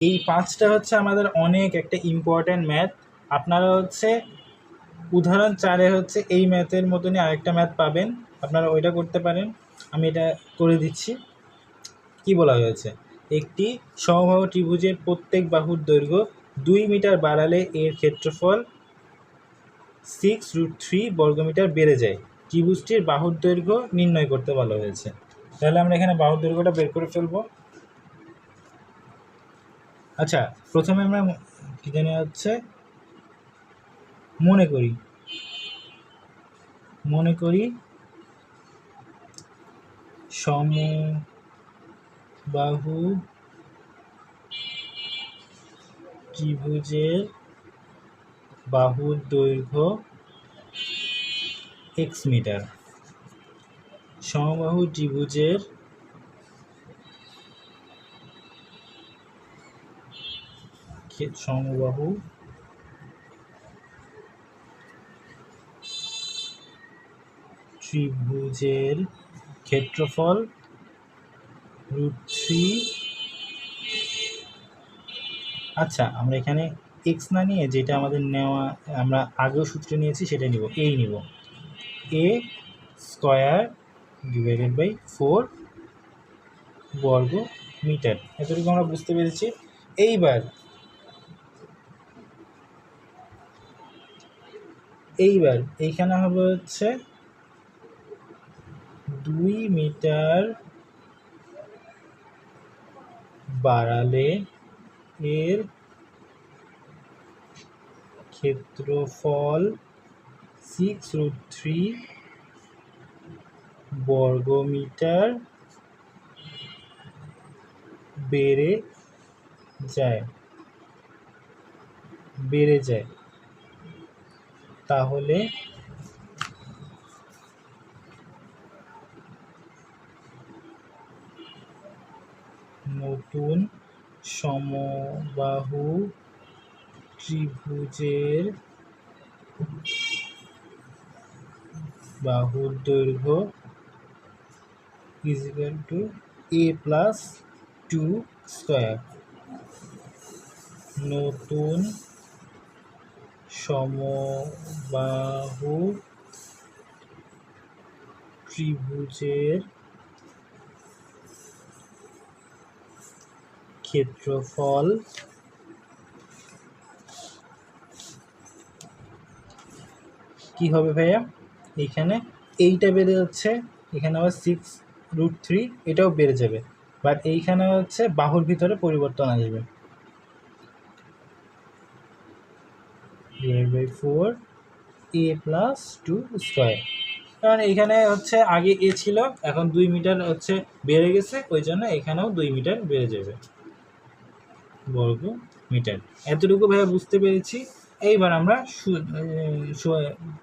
এই পাঁচটা হচ্ছে আমাদের অনেক একটা ইম্পর্ট্যান্ট ম্যাথ আপনারা হচ্ছে উদাহরণ চারে হচ্ছে এই ম্যাথের মতনই আরেকটা ম্যাথ পাবেন। আপনারা ওইটা করতে পারেন। আমি এটা করে দিচ্ছি। কি বলা হয়েছে? একটি সমবাহু ত্রিভুজের প্রত্যেক বাহুর দৈর্ঘ্য দুই মিটার বাড়ালে এর ক্ষেত্রফল সিক্স রুট থ্রি বর্গমিটার বেড়ে যায়। ত্রিভুজটির বাহুর দৈর্ঘ্য নির্ণয় করতে বলা হয়েছে। তাহলে আমরা এখানে বাহুর দৈর্ঘ্যটা বের করে ফেলব। আচ্ছা প্রথমে আমরা কী জানি হচ্ছে? মনে করি। মনে করি সমবাহু ত্রিভুজের বাহুর দৈর্ঘ্য এক্স মিটার সমবাহু ত্রিভুজের ক্ষে- সমবাহু। ত্রিভুজের ক্ষেত্রফল রুট থ্রি আচ্ছা আমরা এখানে এক্স না নিয়ে যেটা আমাদের নেওয়া, আমরা আগেও সূত্রে নিয়েছি, সেটা নিব। এই নিব। A square divided by four বর্গ মিটার এতটুকু আমরা বুঝতে পেরেছি। এইবার এইবার এইখানে হবে হচ্ছে দুই মিটার বাড়ালে এর ক্ষেত্রফল সিক্স রুট থ্রি বর্গমিটার বেড়ে যায় বেড়ে যায়। তাহলে নতুন সমবাহু ত্রিভুজের বাহুর দৈর্ঘ্য equal to a plus two square নতুন সমবাহু ত্রিভুজের ক্ষেত্রফল কি হবে ভাইয়া? এইখানে এইটা বেড়ে যাচ্ছে, এখানে আবার সিক্স রুট থ্রি এটাও বেড়ে যাবে। বাট এইখানে হচ্ছে বাহুর ভিতরে পরিবর্তন আসবে। Divide by four a plus two square কারণ এখানে হচ্ছে আগে এ ছিল, এখন দুই মিটার হচ্ছে বেড়ে গেছে, ওই জন্য এখানেও দুই মিটার বেড়ে যাবে। বর্গ মিটার। এতটুকু ভাবে বুঝতে পেরেছি। এইবার আমরা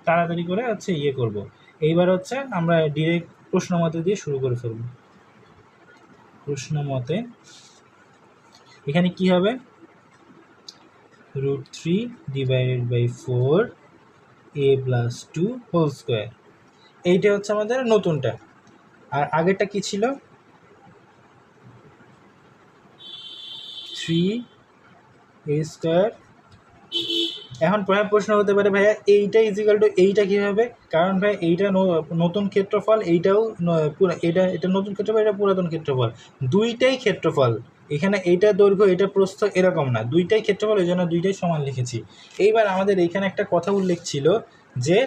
তাড়াতাড়ি করে হচ্ছে ইয়ে করব। এইবার হচ্ছে আমরা ডিরেক্ট প্রশ্ন মতে দিয়ে শুরু করে ফেলব। প্রশ্ন মতে, এখানে কি হবে? Root three divided by four a plus two whole square এইটা হচ্ছে আমাদের নতুনটা। আর আগেরটা কি ছিল? থ্রি এ স্কোয়ার এখন প্রথম প্রশ্ন হতে পারে, ভাইয়া, এইটা ইজিক্যাল টু এইটা কী হবে কারণ ভাই এইটা নতুন ক্ষেত্রফল, এইটাও পুরা- এটা এটা নতুন ক্ষেত্রফল, এটা পুরাতন ক্ষেত্রফল। দুইটাই ক্ষেত্রফল। এখানে এইটা দৈর্ঘ্য এটা প্রস্থ এরকম না। দুইটাই ক্ষেত্রফল, এই জন্য দুইটাই সমান লিখেছি। এইবার আমাদের এইখানে একটা কথা উল্লেখ ছিল যে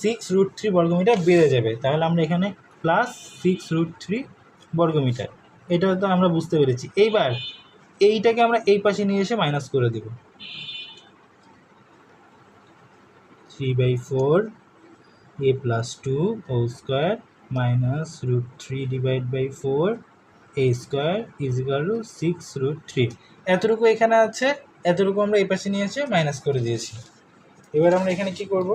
সিক্স রুট থ্রি বর্গমিটার বেড়ে যাবে। তাহলে আমরা এখানে প্লাস সিক্স রুট থ্রি বর্গমিটার। এটা তো আমরা বুঝতে পেরেছি। এইবার এইটাকে আমরা এই পাশে নিয়ে এসে মাইনাস করে দেব। Three by four a plus two whole square minus root three divide by four a square is equal to six root three এতটুকু এখানে আছে, এতটুকু আমরা এই পাশে নিয়ে এসে মাইনাস করে দিয়েছি। এবার আমরা এখানে কি করব?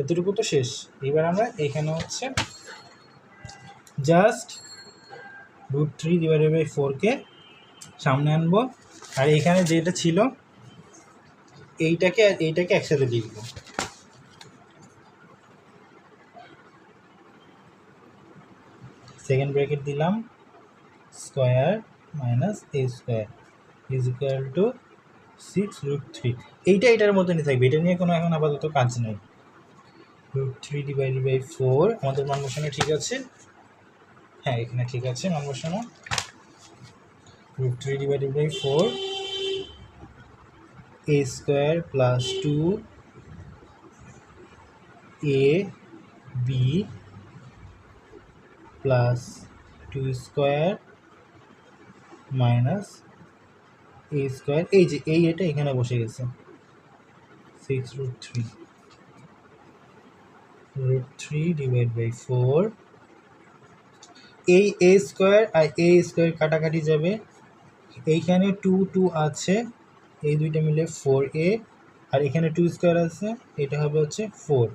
এতটুকু তো শেষ। এবার আমরা এখানে হচ্ছে just root three divided by ফোরকে সামনে আনব। আর এখানে যেটা ছিল, এইটাকে এইটাকে একসাথে লিখব সেকেন্ড ব্র্যাকেট দিলাম square minus a square is equal to six root three এইটা এটার মতনই থাকবে, এটা নিয়ে কোনো এখন আপাতত কাজ নেই। Root three divided by four আমাদের মান বসানো ঠিক আছে? হ্যাঁ এখানে ঠিক আছে মান বসানো। Root three divided by four a square plus two a b plus two square minus a square এই যে, এই এটা এখানে বসে গেছে। Six root three root three divide by four এই এ স্কোয়ার আর এ স্কোয়ার কাটাকাটি যাবে। এইখানে টু টু আছে। এই দুইটা মিলে ফোর এ আর এখানে টু স্কোয়ার আছে। এটা হবে হচ্ছে four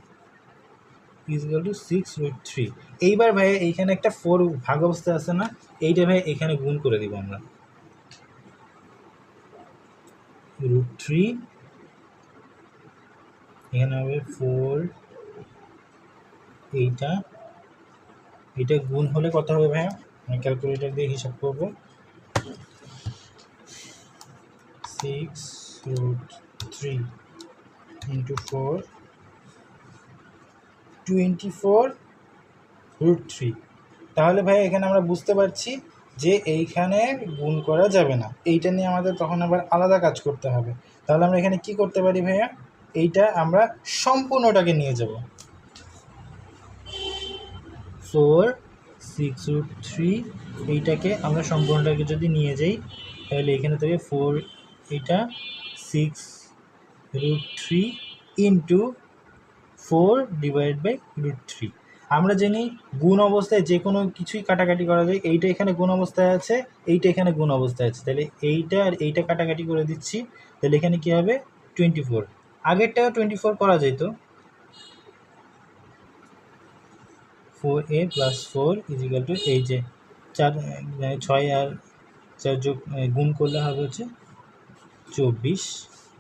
is equal to six root three এইবার ভাইয়া এইখানে একটা ফোর ভাগ অবস্থা আছে না, এইটা ভাই এখানে গুণ করে দিব আমরা। রুট থ্রি এখানে হবে ফোর এইটা এটা গুণ হলে কত হবে ভাইয়া? আমি ক্যালকুলেটর দিয়ে হিসাব করব। Six root three into four twenty four root three. তাহলে ভাই, এখানে আমরা বুঝতে পারছি যে এইখানে গুণ করা যাবে না। এইটা নিয়ে আমাদের তখন আবার আলাদা কাজ করতে হবে। তাহলে আমরা এখানে কি করতে পারি ভাইয়া? এইটা আমরা সম্পূর্ণটাকে নিয়ে যাব। ফোর, সিক্স রুট থ্রি, এইটাকে আমরা সম্পূর্ণটাকে যদি নিয়ে যাই, তাহলে এখানে থেকে ফোর এটা six root three into four divide by root three. আমরা জানি গুণ অবস্থায় যে কোনো কিছুই কাটাকাটি করা যায়। এইটা এখানে গুণ অবস্থায় আছে, এইটা এখানে গুণ অবস্থায় আছে। তাহলে এইটা আর এইটা কাটাকাটি করে দিচ্ছি, তাহলে এখানে কী হবে? Twenty four. আগেরটাও টোয়েন্টি ফোর করা যেত। Four a plus four is equal to এই যে চার ছয় আর চার যোগ গুণ করলে হবে হচ্ছে চব্বিশ।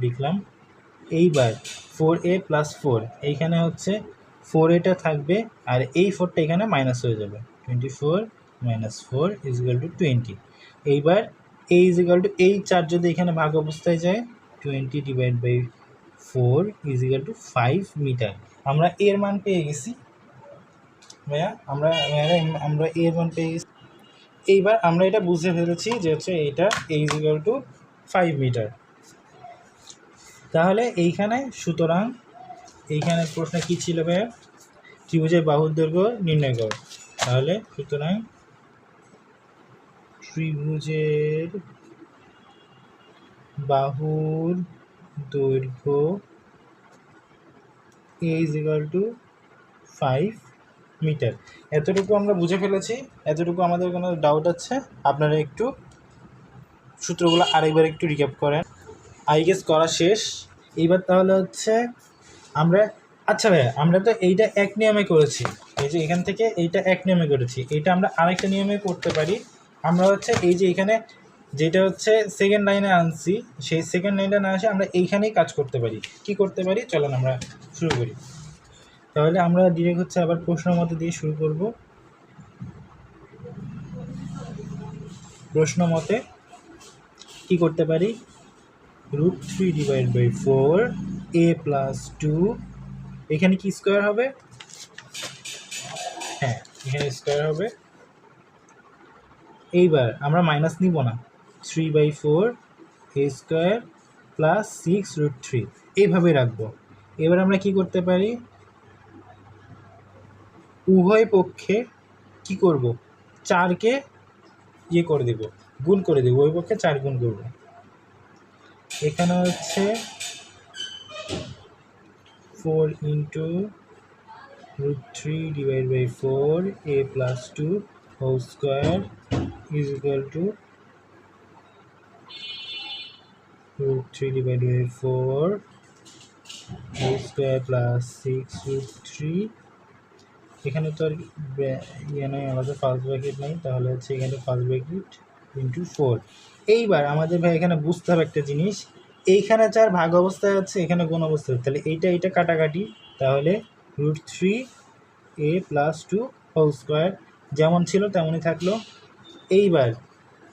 লিখলাম। এইবার ফোর এ প্লাস ফোর এইখানে হচ্ছে ফোর এটা থাকবে আর এই ফোরটা এখানে মাইনাস হয়ে যাবে। Twenty four minus four is equal to twenty এইবার এই ইজিক্যাল টু এই চার যদি এখানে ভাগ অবস্থায় যায় twenty divide by four is equal to five metre আমরা এর মান পেয়ে গেছি। ভাইয়া, আমরা আমরা এর মান পেয়ে গেছি। এইবার আমরা এটা বুঝতে পেরেছি যে হচ্ছে এইটা ইজিক্যাল টু ফাইভ মিটার তাহলে এইখানে সুতরাং এইখানে প্রশ্ন কী ছিল ভাইয়া? ত্রিভুজের বাহুর দৈর্ঘ্য নির্ণয় করো। তাহলে সুতরাং ত্রিভুজের বাহুর দৈর্ঘ্য a is to five metre এতটুকু আমরা বুঝে ফেলেছি। এতটুকু আমাদের কোনো ডাউট আছে। আপনারা একটু সূত্রগুলো আরেকবার একটু রিক্যাপ করেন। আই গেস করা শেষ। এইবার তাহলে হচ্ছে আমরা আচ্ছা ভাইয়া, আমরা তো এইটা এক নিয়মে করেছি। এই যে এখান থেকে এইটা এক নিয়মে করেছি। এইটা আমরা আরেকটা নিয়মে করতে পারি। আমরা হচ্ছে এই যে এখানে যেটা হচ্ছে সেকেন্ড লাইনে আনছি, সেই সেকেন্ড লাইনটা না আসে আমরা এইখানেই কাজ করতে পারি। কি করতে পারি? চলেন আমরা শুরু করি। তাহলে আমরা ডিরেক্ট হচ্ছে আবার প্রশ্ন মতো দিয়ে শুরু করব। প্রশ্ন মতে কি করতে পারি? Root three divide by four a plus two এখানে কি স্কোয়ার হবে? হ্যাঁ এখানে স্কোয়ার হবে। এইবার আমরা মাইনাস নিব না। Three by four a square plus six root three এইভাবে রাখব। এবার আমরা কি করতে পারি? উভয় পক্ষে কি করব? চারকে ইয়ে করে দেব। গুণ করে দেবো। উভয় পক্ষে চার গুণ করব। এখানে হচ্ছে four into root three divide by four a plus two whole square is equal to root 3 divided by 4 whole square plus 6 root 3 এখানে তো আর ইয়ে নয়, আমাদের ফার্স্ট ব্র্যাকেট নেই, তাহলে হচ্ছে এখানে ফার্স্ট ব্র্যাকেট ইন্টু ফোর এইবার আমাদের ভাই এখানে বুঝতে হবে একটা জিনিস। এইখানে চার ভাগ অবস্থায় আছে, এখানে কোন অবস্থায় তাহলে এইটা এইটা কাটাকাটি, তাহলে root three a plus two whole square যেমন ছিল তেমনই থাকল। এইবার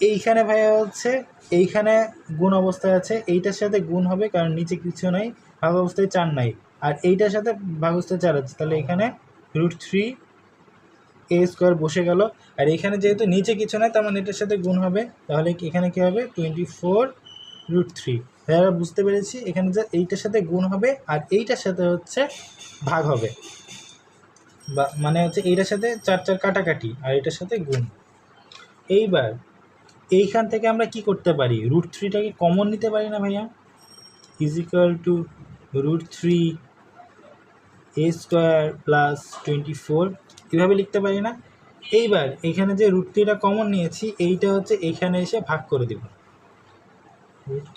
এইখানে ভাইয়া হচ্ছে, এইখানে গুণ অবস্থায় আছে, এইটার সাথে গুণ হবে কারণ নিচে কিছু নাই, ভাগ অবস্থায় চার নাই। আর এইটার সাথে ভাগ অবস্থায় চার আছে, তাহলে এখানে রুট থ্রি এ স্কোয়ার বসে গেল। আর এখানে যেহেতু নিচে কিছু নয় তার মানে এটার সাথে গুণ হবে। তাহলে এখানে কী হবে? টোয়েন্টি ফোর রুট থ্রি তাহলে বুঝতে পেরেছি, এখানে যে এইটার সাথে গুণ হবে, আর এইটার সাথে হচ্ছে ভাগ হবে। বা মানে হচ্ছে এইটার সাথে চার চার কাটাকাটি, আর এটার সাথে গুণ। এইবার এইখান থেকে আমরা কি করতে পারি? রুট থ্রিটাকে কমন নিতে পারি না ভাইয়া? Is equal to root three a square plus twenty four কীভাবে লিখতে পারি না? এইবার এখানে যে রুট থ্রিটা কমন নিয়েছি, এইটা হচ্ছে এখানে এসে ভাগ করে দেব। Root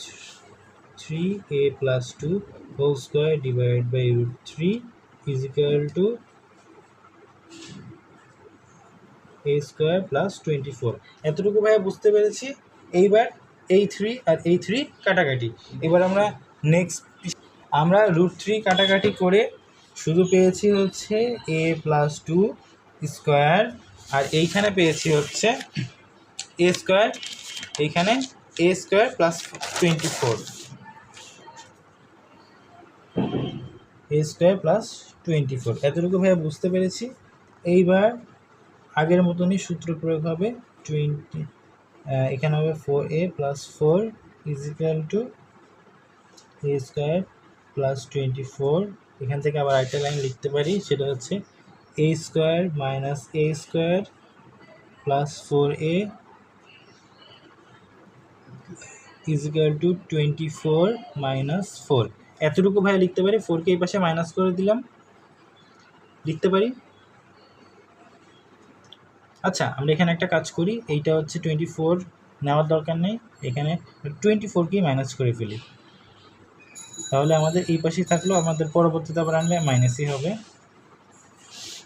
three a plus two whole square divide by root three is equal to a square plus twenty four এতটুকু ভাই বুঝতে পেরেছি? এইবার এই থ্রি আর এই থ্রি কাটাকাটি। এবার আমরা নেক্সট আমরা রুট থ্রি কাটাকাটি করে শুধু পেয়েছি হচ্ছে এ প্লাস টু স্কোয়ার আর এইখানে পেয়েছি হচ্ছে এ স্কোয়ার এইখানে a square plus twenty four a square plus twenty four এতটুকু ভাইয়া বুঝতে পেরেছি। এইবার আগের মতনই সূত্র প্রয়োগ হবে টোয়েন্টি এখানে হবে four a plus four is equal to a square plus twenty four এখান থেকে আবার আরেকটা লাইন লিখতে পারি, সেটা হচ্ছে a square minus a square plus four a is equal to twenty four minus four এতটুকু ভাই লিখতে পারি ফোরকে এই পাশে মাইনাস করে দিলাম। লিখতে পারি? আচ্ছা আমরা এখানে একটা কাজ করি, এইটা হচ্ছে টোয়েন্টি ফোর নেওয়ার দরকার নেই, এখানে টোয়েন্টি ফোরকেই মাইনাস করে ফেলি। তাহলে আমাদের এই পাশেই থাকল, আমাদের পরবর্তীতে আবার আনলে মাইনাসই হবে।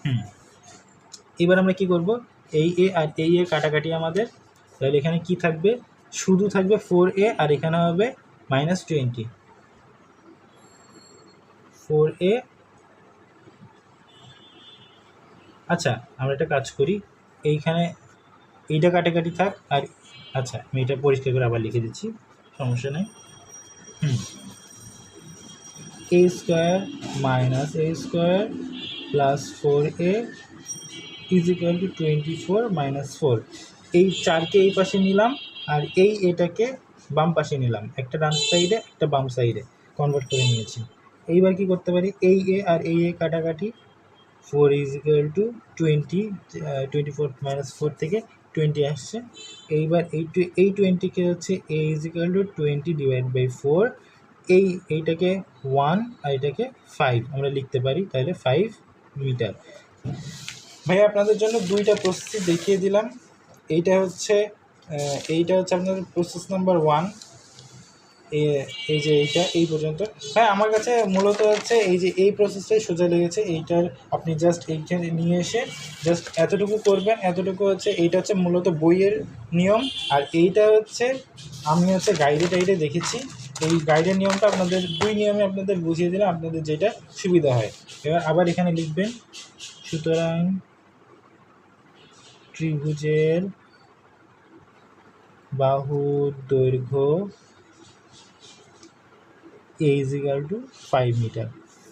হুম। এবার আমরা কি করব? এই এ আর এই এ কাটাকাটি আমাদের। তাহলে এখানে কি থাকবে? শুধু থাকবে ফোর এ আর এখানে হবে মাইনাস টোয়েন্টি ফোর এ আচ্ছা আমরা একটা কাজ করি। এইখানে এইটা কাটাকাটি থাক আর আচ্ছা আমি এটা পরিষ্কার করে আবার লিখে দিচ্ছি। সমস্যা নেই। হুম। A square minus a square plus four a is equal to twenty four minus four এই চারকে এই পাশে নিলাম, আর এই এটাকে বাম পাশে নিলাম। একটা ডান সাইডে একটা বাম সাইডে কনভার্ট করে নিয়েছি। এইবার কি করতে পারি? এই এ আর এই এ কাটাকাটি four is equal to twenty twenty four minus four থেকে টোয়েন্টি আসছে। এইবার এই টু- এই টোয়েন্টিকে হচ্ছে a is equal to twenty divide by four এই এইটাকে ওয়ান আর এটাকে ফাইভ আমরা লিখতে পারি, তাহলে ফাইভ মিটার ভাই আপনাদের জন্য দুইটা প্রসেস দেখিয়ে দিলাম। এইটা হচ্ছে এইটা হচ্ছে আপনাদের প্রসেস নাম্বার ওয়ান এই যে এইটা, এই পর্যন্ত। হ্যাঁ আমার কাছে মূলত হচ্ছে এই যে এই প্রসেসটাই সোজা লেগেছে। এইটার আপনি জাস্ট এইখানে নিয়ে এসে জাস্ট এতটুকু করবেন। এতটুকু হচ্ছে, এইটা হচ্ছে মূলত বইয়ের নিয়ম। আর এইটা হচ্ছে, আমি হচ্ছে গাইডে টাইডে দেখেছি। এই গাইডের নিয়মটা আপনাদের, দুই নিয়মে আপনাদের বুঝিয়ে দিলে আপনাদের যেটা সুবিধা হয়। এবার আবার এখানে লিখবেন, সুতরাং ত্রিভুজের বাহু দৈর্ঘ্য a is equal to five metre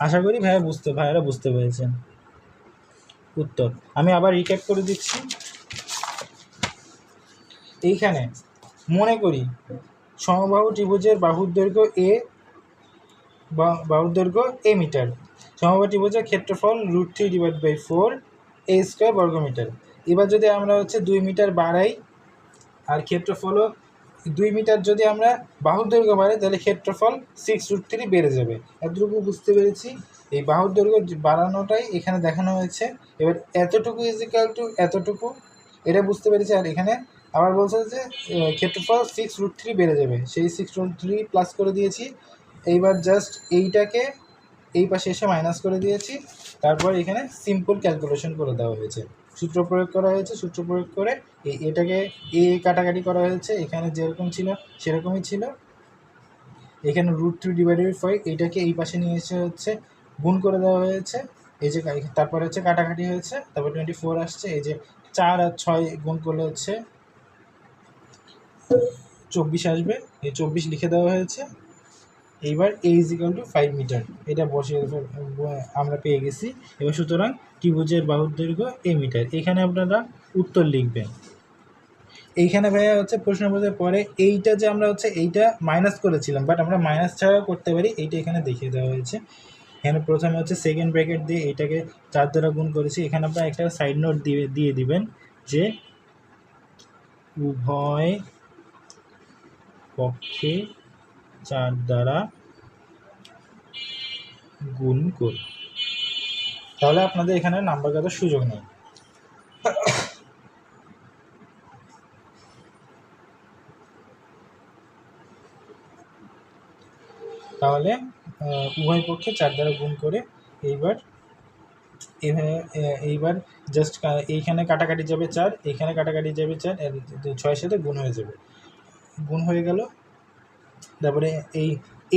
আশা করি ভাইয়া বুঝতে, ভাইয়ারা বুঝতে পেরেছেন। উত্তর, আমি আবার রিক্যাপ করে দিচ্ছি। এইখানে মনে করি সমবাহু ত্রিভুজের বাহুর দৈর্ঘ্য এ বাহুর দৈর্ঘ্য এ মিটার সমবাহু ত্রিভুজের ক্ষেত্রফল root three divide by four a square বর্গমিটার। এবার যদি আমরা হচ্ছে দুই মিটার বাড়াই, আর ক্ষেত্রফলও দুই মিটার যদি আমরা বাহুর দৈর্ঘ্য বাড়াই, তাহলে ক্ষেত্রফল সিক্স রুট থ্রি বেড়ে যাবে। এতটুকু বুঝতে পেরেছি। এই বাহুর দৈর্ঘ্য বাড়ানোটাই এখানে দেখানো হয়েছে। এবার এতটুকু ইজিক্যাল টু এতটুকু, এটা বুঝতে পেরেছি। আর এখানে আবার বলছে যে ক্ষেত্রফল সিক্স রুট থ্রি বেড়ে যাবে। সেই সিক্স রুট থ্রি প্লাস করে দিয়েছি। এইবার জাস্ট এইটাকে এই পাশে এসে মাইনাস করে দিয়েছি। তারপর এখানে সিম্পল ক্যালকুলেশন করে দেওয়া হয়েছে। সূত্র প্রয়োগ করা হয়েছে, সূত্র প্রয়োগ করে এই এটাকে এ কাটাকাটি করা হয়েছে। এখানে যেরকম ছিল, সেরকমই ছিল। এখানে রুট থ্রি ডিভাইডেড ফাইভ এটাকে এই পাশে নিয়ে এসে হচ্ছে গুণ করে দেওয়া হয়েছে। এই যে তারপরে হচ্ছে কাটাকাটি হয়েছে। তারপর টোয়েন্টি ফোর আসছে। এই যে চার আর ছয় গুণ করলে হচ্ছে চব্বিশ আসবে। এই চব্বিশ লিখে দেওয়া হয়েছে। এইবার a is equal to five metre এটা বসে আমরা পেয়ে গেছি। এবার সুতরাং ত্রিভুজের বাহুর দৈর্ঘ্য এ মিটার এখানে আপনারা উত্তর লিখবেন। এইখানে ভাইয়া হচ্ছে প্রশ্ন বলতে পরে এইটা যে আমরা হচ্ছে এইটা মাইনাস করেছিলাম বাট আমরা মাইনাস ছাড়াও করতে পারি, এইটা এখানে দেখিয়ে দেওয়া হয়েছে। এখানে প্রথমে হচ্ছে সেকেন্ড ব্র্যাকেট দিয়ে এইটাকে চার দ্বারা গুণ করেছি। এখানে আপনারা একটা সাইড নোট দিয়ে দিয়ে দিবেন যে উভয় পক্ষে চার দ্বারা গুণ করি। তাহলে আপনাদের এখানে নাম্বার কাটার সুযোগ নেই। তাহলে উভয় পক্ষে চার দ্বারা গুণ করে এইবার এইবার জাস্ট এইখানে কাটাকাটি যাবে চার এইখানে কাটাকাটি যাবে চার ছয়ের সাথে গুণ হয়ে যাবে। গুণ হয়ে গেল। তারপরে এই,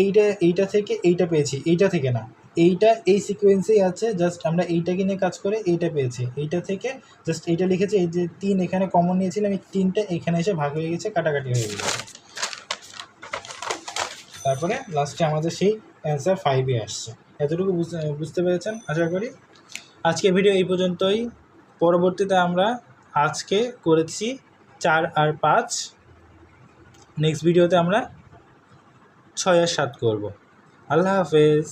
এইটা এইটা থেকে এইটা পেয়েছি, এইটা থেকে না। এইটা, এই সিকোয়েন্সেই আছে জাস্ট আমরা এইটাকে নিয়ে কাজ করে এইটা পেয়েছি। এইটা থেকে জাস্ট এইটা লিখেছি, এই যে তিন এখানে কমন নিয়েছিলাম, এই তিনটে এখানে এসে ভাগ হয়ে গেছে, কাটাকাটি হয়ে গেছে। তারপরে লাস্টে আমাদের সেই অ্যান্সার ফাইভে আসছে। এতটুকু বুঝতে পেরেছেন? আশা করি। আজকে ভিডিও এই পর্যন্তই। পরবর্তীতে আমরা আজকে করেছি চার আর পাঁচ। নেক্সট ভিডিওতে আমরা ছয় আর সাত করব। আল্লাহ হাফেজ।